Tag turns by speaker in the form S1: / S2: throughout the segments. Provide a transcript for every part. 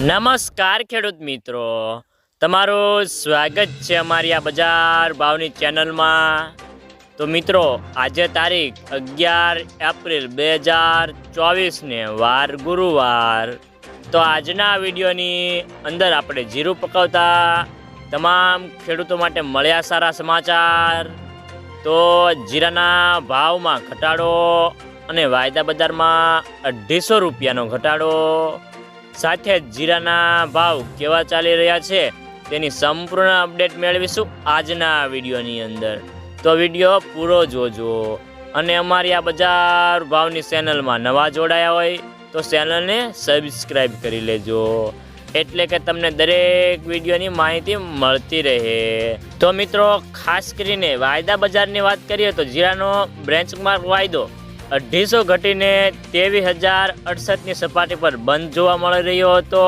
S1: નમસ્કાર ખેડૂત મિત્રો. તમારું સ્વાગત છે અમારી આ બજાર ભાવની ચેનલમાં. તો મિત્રો, આજે તારીખ અગિયાર એપ્રિલ બે હજાર ચોવીસને વાર ગુરુવાર. તો આજના વિડીયોની અંદર આપણે જીરું પકવતા તમામ ખેડૂતો માટે મળ્યા સારા સમાચાર. તો જીરાના ભાવમાં ઘટાડો અને વાયદા બજારમાં અઢીસો રૂપિયાનો ઘટાડો. સાથે જ જીરાના ભાવ કેવા ચાલી રહ્યા છે તેની સંપૂર્ણ અપડેટ મેળવીશું આજના વિડીયોની અંદર. તો વીડિયો પૂરો જોજો. અને અમારી આ બજાર ભાવની ચેનલમાં નવા જોડાયા હોય તો ચેનલને સબસ્ક્રાઈબ કરી લેજો. એટલે કે તમને દરેક વિડીયોની માહિતી મળતી રહે. તો મિત્રો, ખાસ કરીને વાયદા બજારની વાત કરીએ તો જીરાનો બ્રેન્ચમાર્ક વાયદો અઢીસો ઘટીને ત્રેવીસ હજાર અડસઠની સપાટી પર બંધ જોવા મળી રહ્યો હતો.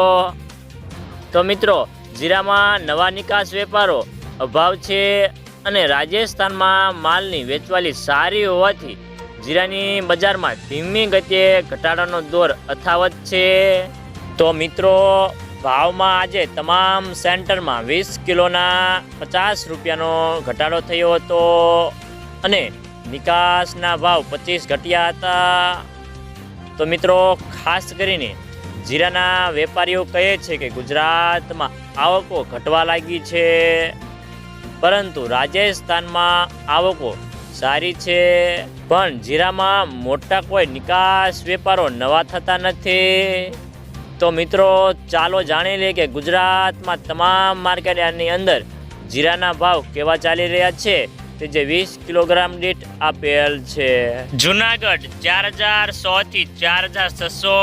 S1: તો મિત્રો, જીરામાં નવા નિકાસ વેપારો, અભાવ છે અને રાજસ્થાનમાં માલની વેચવાલી સારી હોવાથી જીરાની બજારમાં ધીમી ગતિએ ઘટાડાનો દોર અથાવત છે. તો મિત્રો, ભાવમાં આજે તમામ સેન્ટરમાં વીસ કિલોના પચાસ રૂપિયાનો ઘટાડો થયો હતો. અને નિકાસના ભાવ પચીસ ઘટ્યા હતા. તો મિત્રો, ખાસ કરીને જીરાના વેપારીઓ કહે છે કે ગુજરાતમાં આવકો ઘટવા લાગી છે. પરંતુ રાજસ્થાનમાં આવકો સારી છે. પણ જીરામાં મોટા કોઈ નિકાસ વેપારો નવા થતા નથી. તો મિત્રો, ચાલો જાણી લઈએ કે ગુજરાતમાં તમામ માર્કેટની અંદર જીરાના ભાવ કેવા ચાલી રહ્યા છે. તે જે વીસ કિલોગ્રામ દીઠ આપેલ છે. જુનાગઢ ચાર હજાર સો થી ચાર હજાર છસો,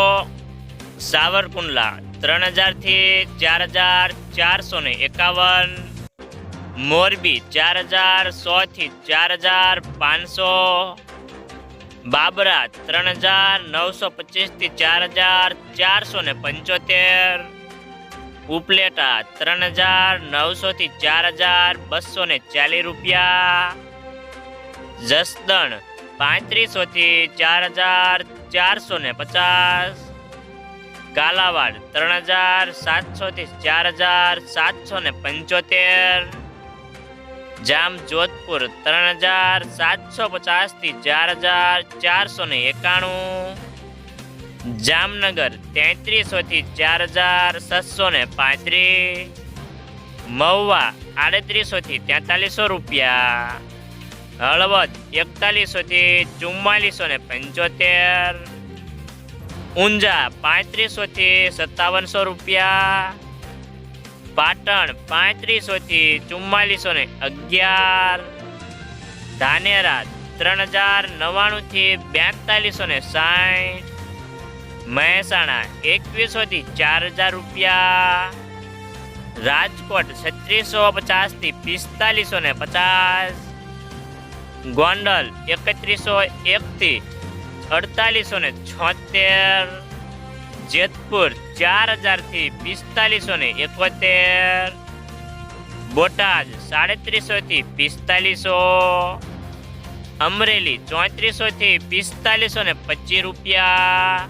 S1: સાવરકુંડલા ત્રણ હજારથી ચાર હજાર ચારસો ને એકાવન, મોરબી ચાર હજાર સો થી ચાર હજાર પાંચસો, બાબરા ત્રણ હજાર નવસો પચીસથી ચાર હજાર ચારસો ને પંચોતેર ઉપલેટા ત્રણ હજાર નવસો થી ચાર હજાર બસો ને ચાલીસ રૂપિયા. જસદણ પાંત્રીસો થી ચાર હજાર ચારસો ને પચાસ. કાલાવાડ ત્રણ હજાર સાતસો થી ચાર હજાર સાતસો ને પંચોતેર. જામ જોધપુર ત્રણ હજાર સાતસો પચાસથી ચાર હજાર ચારસો ને એકાણું. જામનગર તેત્રીસો થી ચાર હજાર છસો ને પાંત્રીસ. મહુવા આડત્રીસો થી તેતાલીસો રૂપિયા. હળવદ એકતાલીસો થી ચુમ્માલીસો ને પંચોતેર. ઊંઝા પાંત્રીસો થી સત્તાવનસો રૂપિયા. પાટણ પાંત્રીસો થી ચુમ્માલીસો ને અગિયાર. ધાનેરા ત્રણ હજાર નવ્વાણું થી બેતાલીસો ને સાઠ. મહેસાણા એકવીસો થી ચાર હજાર રૂપિયા. રાજકોટ છત્રીસો પચાસથી પિસ્તાલીસો ને પચાસ. ગોંડલ એકત્રીસો એક થી અડતાલીસો ને છોતેર. જેતપુર, ચાર હજારથી પિસ્તાલીસો ને એકોતેર. બોટાદ સાડત્રીસો થી પિસ્તાલીસો. અમરેલી ચોત્રીસો થી પિસ્તાલીસો ને પચીસ રૂપિયા.